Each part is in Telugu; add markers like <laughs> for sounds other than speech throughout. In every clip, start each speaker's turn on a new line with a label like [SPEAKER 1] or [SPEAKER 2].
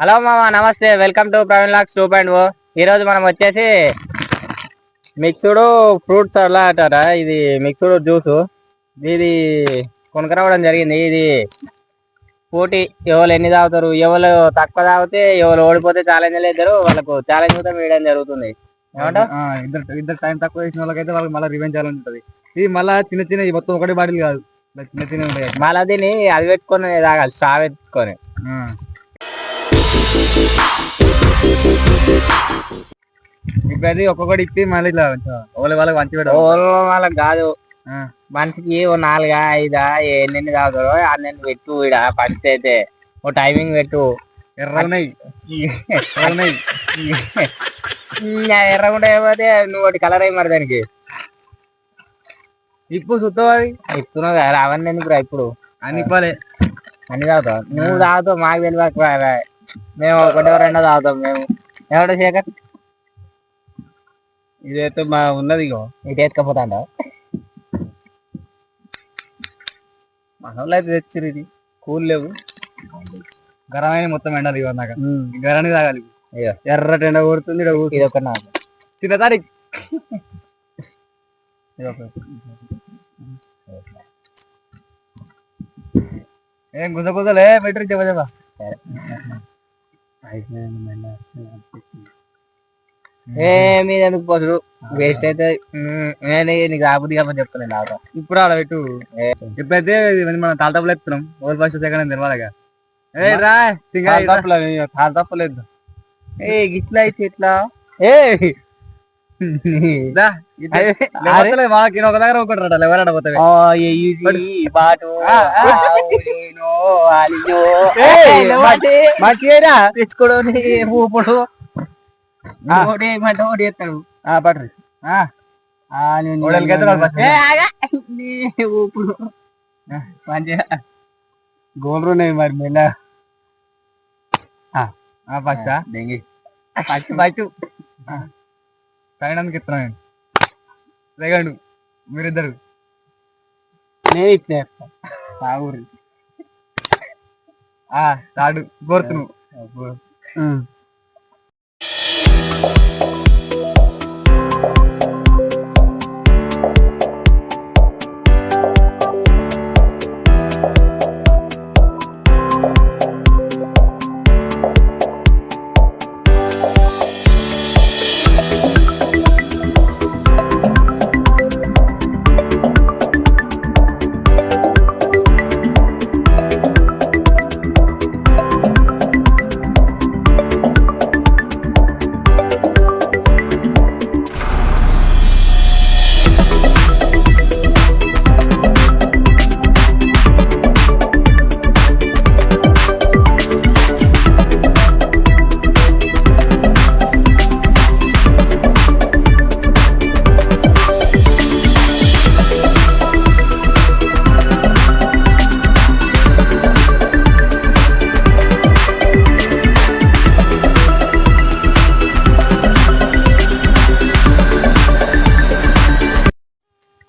[SPEAKER 1] హలో మామ నమస్తే. Welcome to Praveen lakhs two point O. ఈరోజు మనం వచ్చేసి మిక్స్డ్ ఫ్రూట్ సలాడ్ అట ఇది మిక్స్డ్ జ్యూస్. ఇది కొనుక్కరావడం జరిగింది. ఇది పోటీ. ఎవరు ఎన్ని తాగుతారు? ఎవరు తక్కువ తాగితే ఎవరు ఓడిపోతే ఛాలెంజ్ ఇద్దరు వాళ్ళకు ఛాలెంజ్ కూడా వేయడం జరుగుతుంది.
[SPEAKER 2] ఇద్దరు ఇద్దరు టైం తక్కువ చేసిన వాళ్ళకైతే వాళ్ళకి మళ్ళీ రివెంజ్ చేయాలని ఉంటది. ఇది మళ్ళా చిన్న చిన్న మొత్తం ఒకటి బాటిల్ కాదు. చిన్న చిన్న
[SPEAKER 1] మళ్ళీ దీన్ని అది పెట్టుకొని తాగాలి. స్టా పెట్టుకొని.
[SPEAKER 2] ఇప్పుడు అది ఒక్కొక్కటి ఇప్పి మళ్ళీ ఇట్లా వాళ్ళ వాళ్ళకి మంచి
[SPEAKER 1] వాళ్ళకి కాదు. మనిషికి ఓ నాలుగా ఐదా ఎన్ని తాగుతారో అన్నెన్ని పెట్టు ఈడ ఫస్ట్ అయితే. ఓ టైమింగ్ పెట్టు.
[SPEAKER 2] ఎర్రగున్నాయి. ఎర్రగున్నాయి.
[SPEAKER 1] ఎర్రగుంటే ఏమైతే నువ్వు ఒకటి కలర్ అయ్యి మరి దానికి.
[SPEAKER 2] ఇప్పు అది?
[SPEAKER 1] ఇస్తున్నావు కదా అవన్నీ ఎందుకు ఇప్పుడు?
[SPEAKER 2] అని ఇప్పాలి
[SPEAKER 1] అన్ని తాగుతావు? నువ్వు తాగుతావు మాకు తెలియక. మేము ఒకటో రెండో తాగుతాం మేము. ఎవడో శేఖర్?
[SPEAKER 2] ఇదైతే మా ఉన్నది ఇగో.
[SPEAKER 1] ఇటు ఎత్తుకపోతాండ.
[SPEAKER 2] మన వాళ్ళు అయితే తెచ్చిరు ఇది. కూల్ లేవు. గరమైన మొత్తం ఎండాలి ఇవ్వ నాకు గరానికి తాగాలి. ఎర్రటి ఎండ కొడుతుంది.
[SPEAKER 1] ఇది ఒక నాకు.
[SPEAKER 2] తారీఖు. ఏం గుంజ గుంజలే మెట్రిక్ చెప్ప చెప్ప.
[SPEAKER 1] ఏ మీద ఎందుకు పోతుడు వేస్ట్ అయితే నేను నీకు రాబుద్ది కాబట్టి చెప్తాను తాగుతా
[SPEAKER 2] ఇప్పుడు ఆడ పెట్టు. ఇప్పుడైతే మనం తాళతప్పులు ఎత్తున్నాం ఓవర్ ఫస్ట్ సెకండ్ తెలవాలిగా ఏ రా తాళతప్పలేదు
[SPEAKER 1] ఏ గిట్లా అయితే ఇట్లా ఏ
[SPEAKER 2] వాళ్ళకి ఒక దగ్గర ఒకటి ఎవరాడ పోతాయి. మంచిగా
[SPEAKER 1] తెచ్చుకోవడం ఊపుడు ఒకటి చేస్తాడు
[SPEAKER 2] పట్రి
[SPEAKER 1] ఊపుడు మంచిగా
[SPEAKER 2] గోల్డ్ ఉన్నాయి మరి మెల్ల ఫస్ట్
[SPEAKER 1] దెంగి
[SPEAKER 2] ఫస్ట్ ఫస్ట్ సైడానికి ఇస్తున్నాను సెకండ్ మీరిద్దరు
[SPEAKER 1] నేను ఇట్లా
[SPEAKER 2] తాగురి తాడు కోరుతు Oh.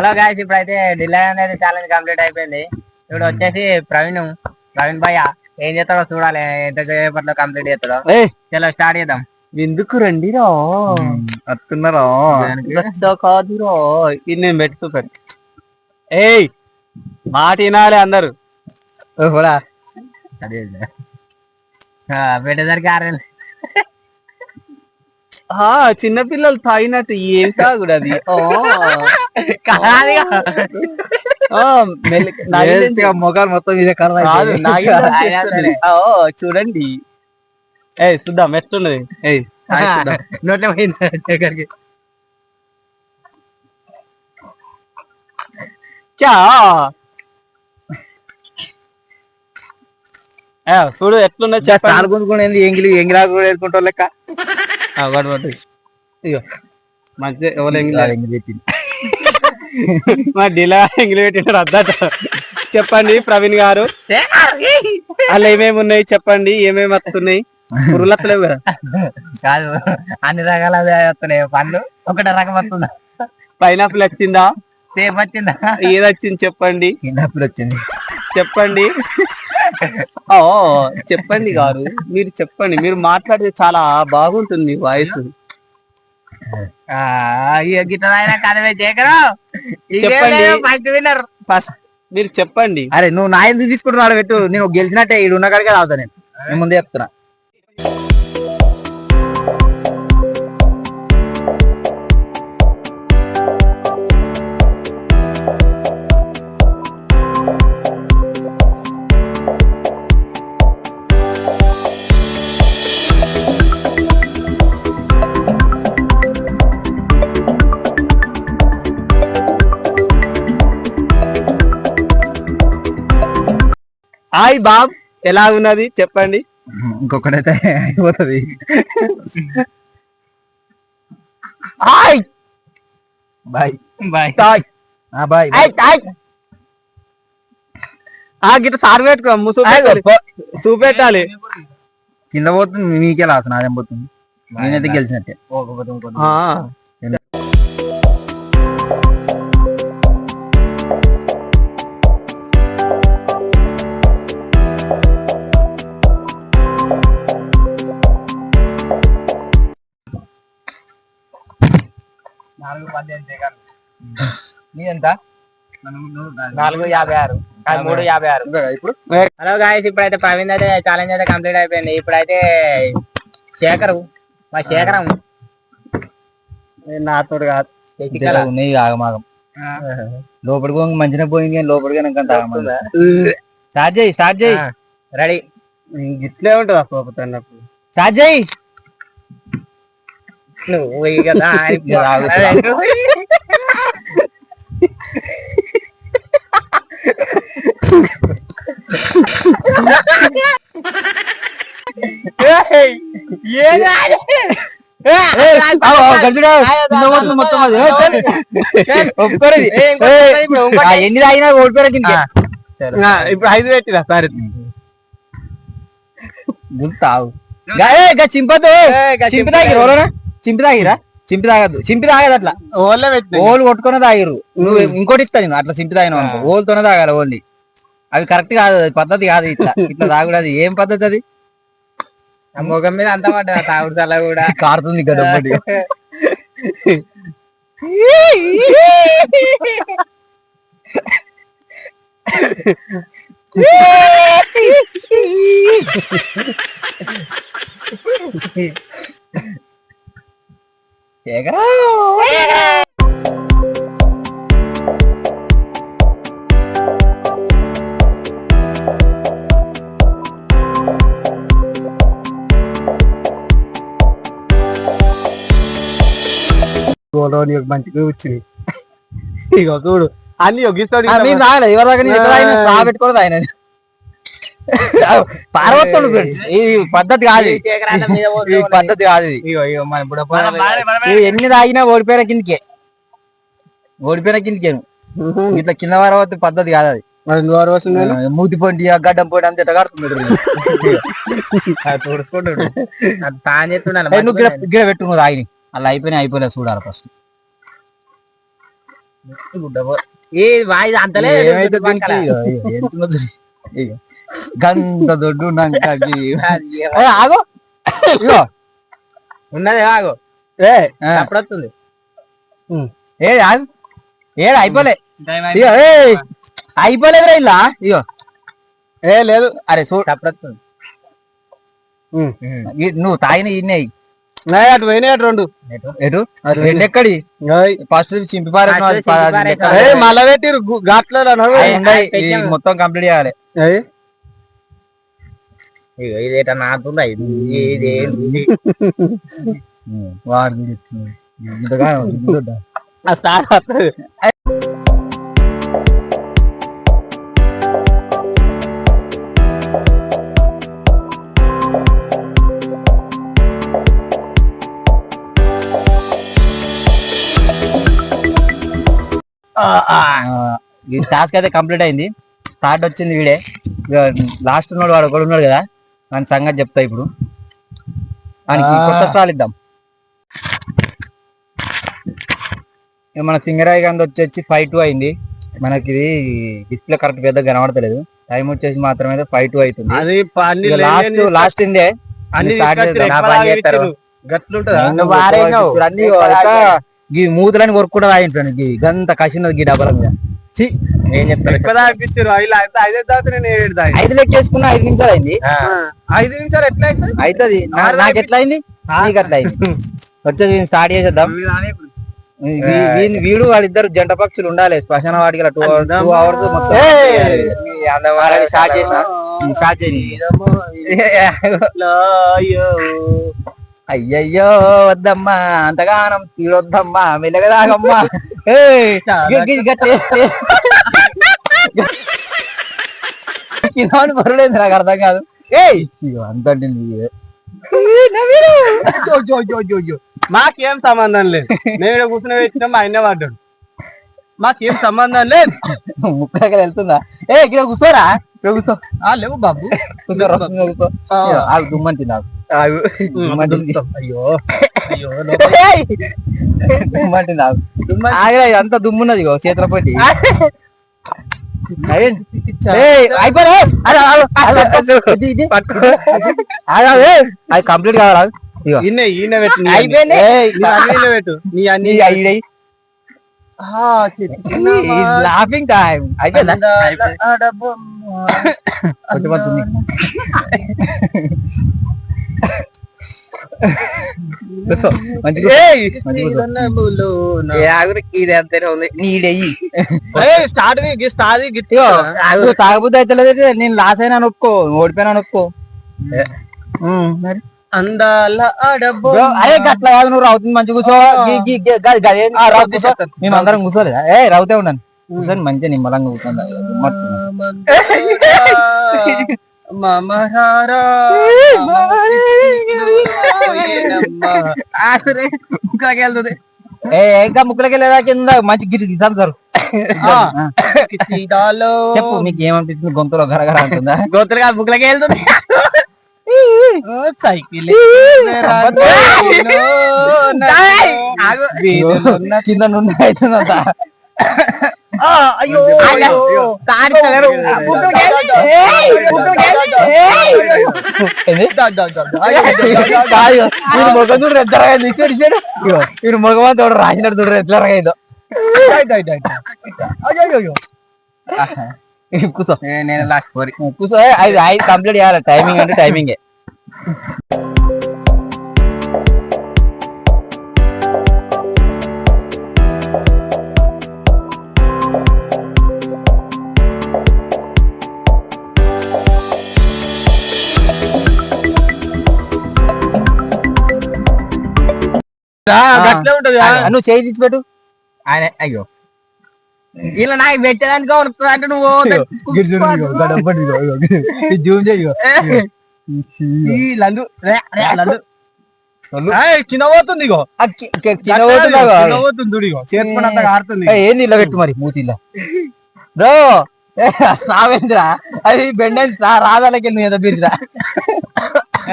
[SPEAKER 1] హలో గాయస్ ఇప్పుడైతే డిలే అనేది ఛాలెంజ్ కంప్లీట్ అయిపోయింది. ఇప్పుడు వచ్చేసి ప్రవీణ్ ప్రవీణ్ భయ్య ఏం చేస్తాడో చూడాలి. ఎంత సేపట్లో కంప్లీట్ చేస్తాడో. చలో స్టార్ట్ చేద్దాం.
[SPEAKER 2] ఎందుకు రండి రా వస్తున్నారా
[SPEAKER 1] కాదురో?
[SPEAKER 2] ఇది నేను ఏయ్! మాట వినాలి అందరు.
[SPEAKER 1] కూడా పెట్టేసరికి ఆరేళ్ళు.
[SPEAKER 2] చిన్నపిల్లలు తాగినట్టు ఏం తాగుడు అది?
[SPEAKER 1] కాదుగా.
[SPEAKER 2] మొఖాలు మొత్తం ఇదే కర్ర. చూడండి. ఏ చూద్దాం ఎట్లున్నది చూద్దాం.
[SPEAKER 1] నోట్లో పోయింది. దగ్గరికి
[SPEAKER 2] చా ఏ, చూడు ఎట్లున్నది చెప్పండి.
[SPEAKER 1] స్టార్ గుంజుకునేది ఎంగిలి ఎంగిలాకు కూడా వేసుకుంటా లెక్క?
[SPEAKER 2] మంచి ఎవరు ఎంగిలి మా డిలా ఎంగిలి పెట్టినారు అద్దట. చెప్పండి ప్రవీణ్ గారు. అలా ఏమేమి ఉన్నాయి చెప్పండి ఏమేమి వస్తున్నాయి? పురుగులు వస్తలేవు కదా.
[SPEAKER 1] కాదు అన్ని రకాల వస్తున్నాయి పండ్లు. ఒకటే రకం వస్తుందా?
[SPEAKER 2] పైనాపిల్ వచ్చిందా?
[SPEAKER 1] సేఫ్ వచ్చిందా?
[SPEAKER 2] ఏది వచ్చింది చెప్పండి.
[SPEAKER 1] చిన్నప్పుడు వచ్చింది.
[SPEAKER 2] చెప్పండి. ఓ చెప్పండి గారు. మీరు చెప్పండి. మీరు మాట్లాడితే చాలా బాగుంటుంది వాయిస్.
[SPEAKER 1] గిట్టదైనా కదవే చేకరు
[SPEAKER 2] చెప్పండి.
[SPEAKER 1] First winner.
[SPEAKER 2] ఫస్ట్ మీరు చెప్పండి.
[SPEAKER 3] అరే నువ్వు నా ఎందుకు తీసుకుంటున్నావు పెట్టు. నేను గెలిచినట్టే ఈడు ఉన్న కాడికే నేను. నేను ముందే చెప్తున్నా.
[SPEAKER 2] హాయ్ బాబ్ ఎలా ఉన్నది? చెప్పండి.
[SPEAKER 3] ఇంకొకటైతే అయిపోతుంది.
[SPEAKER 2] హాయ్.
[SPEAKER 3] బాయ్.
[SPEAKER 1] బాయ్.
[SPEAKER 2] హాయ్
[SPEAKER 3] ఆ బాయ్
[SPEAKER 2] హాయ్ హాయ్. ఆ గిట్ట సార్ పెట్టుకో చూపెట్టాలి.
[SPEAKER 3] కింద పోతుంది మీకే లాస్ నాదేం పోతుంది? నేనైతే గెలిచినట్టే.
[SPEAKER 2] ఆ.
[SPEAKER 3] నీ ఎంత?
[SPEAKER 1] నాలుగు యాభై ఆరు. మూడు యాభై ఆరు.
[SPEAKER 3] ఇప్పుడు?
[SPEAKER 1] హలో గాయస్ ఇప్పుడైతే ప్రవీణ్ అయితే ఛాలెంజ్ అయితే కంప్లీట్ అయిపోయింది. ఇప్పుడైతే శేఖరు మా శేఖరం.
[SPEAKER 2] నాతో కాదు.
[SPEAKER 3] ఉన్నాయి ఆగమాగం. లోపలికి పోయి మంచిగా పోయింది కానీ లోపలికి స్టార్ట్ చేయి స్టార్ట్ చేయి.
[SPEAKER 1] రెడీ
[SPEAKER 2] ఇట్లే ఉంటుంది
[SPEAKER 3] స్టార్ట్ చేయి.
[SPEAKER 1] నువ్వు
[SPEAKER 3] గడిచిరా. కింద మొత్తం అది. ఏయ్, చల్. ఒప్పుకోరు ఇది.
[SPEAKER 1] ఏయ్, ఇంకోటి
[SPEAKER 3] ఏయ్,
[SPEAKER 1] ఇప్పుడు ఇంకోటి.
[SPEAKER 3] ఆ, ఎన్ని తాగినా ఓడిపోయారు కింద
[SPEAKER 2] ఇప్పుడు ఐదు పెట్టిరా సార్
[SPEAKER 3] గుర్తావు చింపదు
[SPEAKER 1] ఏయ్, గా
[SPEAKER 3] చింపి తాగిరు? చింపి తాగిరా చింపి తాగద్దు. చింపి తాగదు అట్లా.
[SPEAKER 2] ఓళ్ళే
[SPEAKER 3] ఓలు కొట్టుకునే తాగిరు నువ్వు ఇంకోటి ఇస్తా నేను అట్లా చింపి తాగిన అనుకో. ఓలుతోనే తాగాలి ఓన్లీ. అవి కరెక్ట్ కాదు అది పద్ధతి కాదు ఇట్లా. ఇట్లా తాగుడు అది ఏం పద్ధతి అది?
[SPEAKER 1] ఆ ముఖం మీద అంత పడ్డది తాగుడు చల్ల కూడా.
[SPEAKER 3] కారుతుంది కదా ఒకటి.
[SPEAKER 2] గోలోని ఒక మంచిగా వచ్చింది ఇగో చూడు. అన్ని ఒగిస్తాడు
[SPEAKER 3] తాగలే ఎవరి దాకా నేను ఇట్లా ఫ్రెండ్స్ ఇది పద్ధతి కాదు ఇది. పద్ధతి కాదు ఎన్ని తాగినా ఓడిపోయిన కిందకే. ఓడిపోయిన కిందకే. ఇట్లా కింద వరవద్దు పద్ధతి కాదు అది. మూతి పొంటి గడ్డం పొంటి అంత ఇట్లా కడుతున్నాడు నువ్వు గిడ పెట్టు నువ్వు తాగిని. అలా అయిపోయినా అయిపోయినా చూడాలి ఫస్ట్
[SPEAKER 1] ఏ వాయిదా అంతలే
[SPEAKER 3] ఏమైతే గంత దొడ్డు ఏ, ఆగో ఇగో
[SPEAKER 1] ఉన్నది ఆగు
[SPEAKER 3] ఏ
[SPEAKER 1] అప్పుడు వస్తుంది
[SPEAKER 3] ఏ ఆగు ఏడు అయిపోలే ఇగో ఏ అయిపోలేదురా ఇలా ఇగో
[SPEAKER 2] ఏ లేదు
[SPEAKER 3] అరే చూడు
[SPEAKER 1] అప్పుడు వస్తుంది
[SPEAKER 3] నువ్వు తాగిన ఇన్నే
[SPEAKER 2] నా అటు పోయినాయి అటు రెండు
[SPEAKER 3] ఎటు రెండెక్కడి
[SPEAKER 2] ఓయ్.
[SPEAKER 3] ఫస్ట్ చింపి.
[SPEAKER 2] ఏ మళ్ళా పెట్టిరు గు- ఘాట్లో.
[SPEAKER 3] మొత్తం కంప్లీట్ చేయాలి
[SPEAKER 1] ఎట్లా నాతుందా ఇది ఇది?
[SPEAKER 3] వాడు
[SPEAKER 2] సార్
[SPEAKER 3] ఈ టాస్క్ అయితే కంప్లీట్ అయింది. థర్డ్ వచ్చింది వీడే. లాస్ట్ ఉన్నాడు వాడు ఒకడు ఉన్నాడు కదా. మన సంగతి చెప్తా ఇప్పుడు. మనకి
[SPEAKER 2] ఆ.
[SPEAKER 3] కొత్త స్టాల్ ఇద్దాం. ఇక మన సింగరాయి గంధ వచ్చి ఫైవ్ టూ అయింది. మనకి ఇది డిస్ప్లే కరెక్ట్ పెద్ద కనబడతలేదు. టైం వచ్చేసి మాత్రమే ఫైవ్ టూ అవుతుంది.
[SPEAKER 2] అది
[SPEAKER 3] లాస్ట్ లాస్ట్ ఇందే.
[SPEAKER 2] అన్ని
[SPEAKER 3] మూతులని కొరుక్కుంటా తాగింటాను గీ గంత కసినది గీ డబ్బల మీద.
[SPEAKER 2] ఐదు
[SPEAKER 3] లెక్క చేసుకున్నా ఐదు నిమిషాలు అయింది
[SPEAKER 2] ఐదు నిమిషాలు ఎట్లా అవుతుంది?
[SPEAKER 3] నాకు ఎట్లా అయింది నీకు అట్లా అయింది వచ్చేసి స్టార్ట్ చేసేద్దాం. వీడు వాళ్ళిద్దరు జంట పక్షులు ఉండాలి. శ్మశాన వాటికి టూ టూ అవర్స్ మొత్తం.
[SPEAKER 1] స్టార్ట్ చేసిన.
[SPEAKER 3] స్టార్ట్ చేయండి. అయ్యయ్యో వద్దమ్మా అంతగానం తీరొద్దమ్మా ఏ- కిలోని పొరలేదు నాకు అర్థం కాదు. ఏయ్ అంత
[SPEAKER 2] జో, జో, జో, జో, జో. మాకేం సంబంధం లేదు. ఇక్కడ కూర్చుని వచ్చినాం మా ఆయనే పడ్డాడు. మాకేం సంబంధం లేదు.
[SPEAKER 3] ముక్కలకి వెళ్తుందా? ఏ ఇక్కడ కూర్చోరా. కూర్చో.
[SPEAKER 2] ఆ లేవు బాబు.
[SPEAKER 3] కూర్చో. దుమ్మంతి నాకు.
[SPEAKER 2] అయ్యో అయ్యో
[SPEAKER 3] దుమ్మంతి నాకు ఆగరా ఇదంతా దుమ్మున్నది ఇగో చేతుల అయిపోయి అది కంప్లీట్ కావాలా లాఫింగ్ టైం అయిపోయిందా ఇది అంతేనే ఉంది నీడెయ్యి
[SPEAKER 2] స్టార్ట్
[SPEAKER 3] తాగబుద్ధి అయితే నేను లాస్ అయినా ఒప్పుకో ఓడిపోయినా ఒప్పుకో మరి?
[SPEAKER 2] అందాల ఆడబో
[SPEAKER 3] బ్రో, అరే గట్ల కాదు నువ్వు రౌతుంది మంచి కూర్చో? రౌతు. మేము అందరం కూర్చోలేదా? ఏ రౌతే ఉండండి. కూర్చొని మంచిగా నిమ్మలంగా కూర్చోండి. <laughs>
[SPEAKER 2] మమహారా
[SPEAKER 3] ముక్కలకి వెళ్తుంది. ఏ ఇంకా ముక్కలకి వెళ్ళేదా కింద? మంచి గిరి గిసారు చెప్పు మీకు ఏమనిపిస్తుంది? గొంతులో గరగర అంటుందా?
[SPEAKER 2] గోతులుగా బుక్లకి వెళ్తుంది. <laughs> సైకిల్ <laughs>
[SPEAKER 3] కింద నుండి అవుతుందంట. <laughs>
[SPEAKER 2] అయ్యో.
[SPEAKER 3] అయ్యో. వీడు మొగం చూడు ఎద్దరగా అయింది. ఇచ్చాడు, ఒకడు రాసినట్టు చూడు ఎట్లా అయిందో కూర్చో
[SPEAKER 1] నేను లాస్ట్ కోరి
[SPEAKER 3] కూర్చో ఐదు కంప్లీట్ చేయాలి. టైమింగ్ అంటే టైమింగే. నువ్వు చేయి తీసి పెట్టు.
[SPEAKER 1] ఆయన అయ్యో. ఇలా నాకు పెట్టేదానికి వస్తుంది అంటే నువ్వు
[SPEAKER 3] జూమ్ చేయి ఏంది ఇలా పెట్టు మరి మూతిలో? బ్రో. రావేంద్రా. అది బెండైంది రాదాలకి నువ్వు ఏదో బిరిరా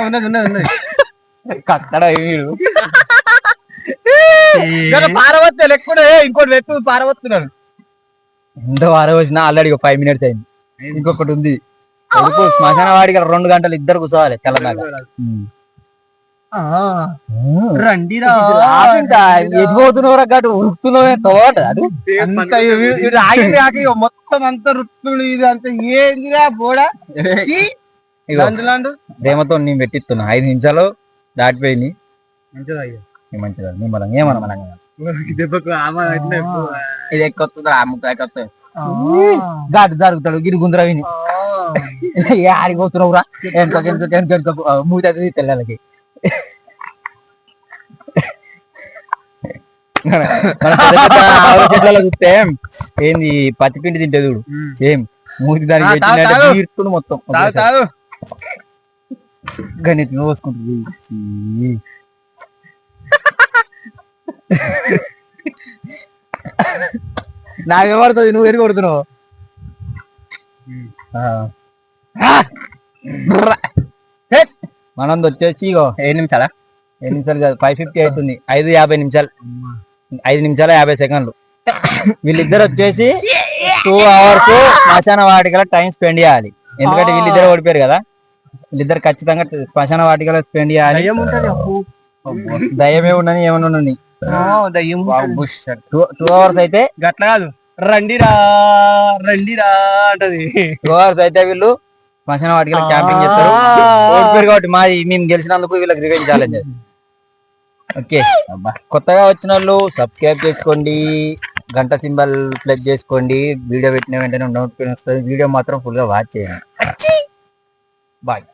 [SPEAKER 2] ఉన్నది ఉన్నది ఉన్నది.
[SPEAKER 3] వీడు
[SPEAKER 2] పారవత్తే లెక్కడే ఇంకోటి పెట్టు పారవత్తున్నాను
[SPEAKER 3] ఎంత వారం వచ్చినా ఆల్రెడీ ఫైవ్ మినిట్స్ అయింది. ఇంకొకటి ఉంది. ఎందుకు? శ్మశాన వాడికి రెండు గంటలు ఇద్దరు కూర్చోవాలి తెల్లదాకా
[SPEAKER 2] రండిరా
[SPEAKER 3] ఎదిపోతున్నావు గటు ఉరుకుతున్నావే తోట.
[SPEAKER 2] ఇగో మొత్తం అంత రుత్తులు ఇది అంత ఏందిరా బోడా?
[SPEAKER 3] ప్రేమతో నేను పెట్టిస్తున్నా. ఐదు నిమిషాలు దాటిపోయింది
[SPEAKER 2] మంచిదా
[SPEAKER 3] మంచిదా నిమ్మలం ఏమన్నా
[SPEAKER 2] దెబ్బకు ఆమ ఎక్కువ.
[SPEAKER 3] ఇది ఎక్కుతుంది ఆ ముక్క ఎక్కుతుంది గాడు జరుగుతాడు గిరి గుంద్ర విని. ఏ ఆడిపోతున్నావురా వెనక వెనక వెనక వెనక మూత మన చెట్లలో చూస్తే ఏంది పత్తి పిండి తింటే చూడు. సేమ్ మూతి దానికి. తీరుతుంది మొత్తం. గణిత పోసుకుంటుంది. నాకేమడుతుంది నువ్వు ఎన్ని కొడుతున్నావు. మనంది వచ్చేసి ఇగో ఏడు నిమిషాలా? ఏడు నిమిషాలు కాదు ఫైవ్ ఫిఫ్టీ అవుతుంది. ఐదు యాభై నిమిషాలు. ఐదు నిమిషాల యాభై సెకండ్లు. వీళ్ళిద్దరు వచ్చేసి టూ అవర్స్ శ్మశాన వాటికలో టైం స్పెండ్ చేయాలి. ఎందుకంటే వీళ్ళిద్దరు ఓడిపోయారు కదా. వీళ్ళిద్దరు ఖచ్చితంగా శ్మశాన వాటికలో స్పెండ్ చేయాలి. దయ్యమే ఉండని ఏమన్నా
[SPEAKER 2] దయ్యం.
[SPEAKER 3] టూ అవర్స్ అయితే
[SPEAKER 2] గట్ల కాదు. రండిరా రండిరా అంటది.
[SPEAKER 3] టూ అవర్స్ అయితే వీళ్ళు శ్మశాన వాటికలో క్యాంపింగ్ చేస్తారు. ఓడిపోయారు కాబట్టి మా మేము గెలిచినందుకు వీళ్ళకి రివెంజ్ ఛాలెంజ్ ఓకే. కొత్తగా వచ్చిన వాళ్ళు సబ్స్క్రైబ్ చేసుకోండి గంట సింబల్ ప్లగ్ చేసుకోండి. వీడియో పెట్టిన వెంటనే నోటిఫికేషన్ వస్తుంది. వీడియో మాత్రం ఫుల్గా వాచ్ చేయండి. బాయ్